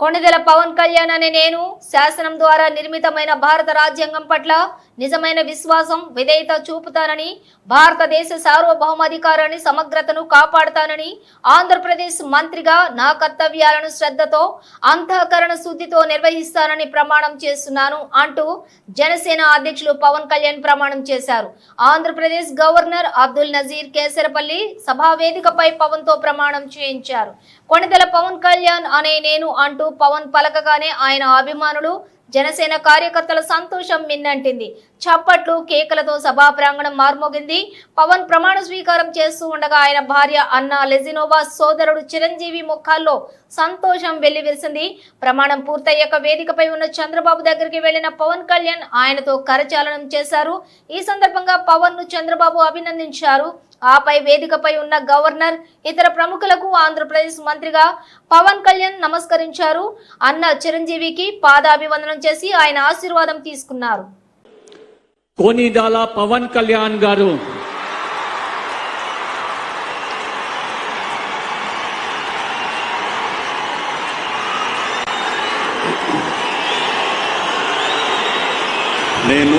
కొణిదెల పవన్ కళ్యాణ్ అనే నేను శాసనం ద్వారా నిర్మితమైన భారత రాజ్యాంగం పట్ల నిజమైన విశ్వాసం విధేయత చూపుతానని భారతదేశ సార్వభౌమాధికారాన్ని సమగ్రతను కాపాడుతానని ఆంధ్రప్రదేశ్ మంత్రిగా నా కర్తవ్యాలను శ్రద్ధతో అంతఃకరణ శుద్ధితో నిర్వహిస్తానని ప్రమాణం చేస్తున్నాను అంటూ జనసేన అధ్యక్షులు పవన్ కళ్యాణ్ ప్రమాణం చేశారు. ఆంధ్రప్రదేశ్ గవర్నర్ అబ్దుల్ నజీర్ కేసరపల్లి సభా వేదికపై ప్రమాణం చేయించారు. కొణిదెల పవన్ కళ్యాణ్ అనే నేను అంటూ పవన్ పలకగానే ఆయన అభిమానులు జనసేన కార్యకర్తల సంతోషం మిన్నంటింది. చప్పట్లు కేకలతో సభా ప్రాంగణం మార్మోగింది. పవన్ ప్రమాణ స్వీకారం చేస్తూ ఉండగా ఆయన భార్య అన్న లెజినోవా సోదరుడు చిరంజీవి ముఖాల్లో సంతోషం వెల్లివిరిసింది. ప్రమాణం పూర్తయ్యాక వేదికపై ఉన్న చంద్రబాబు దగ్గరికి వెళ్ళిన పవన్ కళ్యాణ్ ఆయనతో కరచాలనం చేశారు. ఈ సందర్భంగా పవన్ను చంద్రబాబు అభినందించారు. ఆపై వేదికపై ఉన్న గవర్నర్ ఇతర ప్రముఖులకు ఆంధ్రప్రదేశ్ మంత్రిగా పవన్ కళ్యాణ్ నమస్కరించారు. అన్న చిరంజీవికి పాదాభివందనం చేసి ఆయన ఆశీర్వాదం తీసుకున్నారు. కోనిడాల పవన్ కళ్యాణ్ గారు. నేను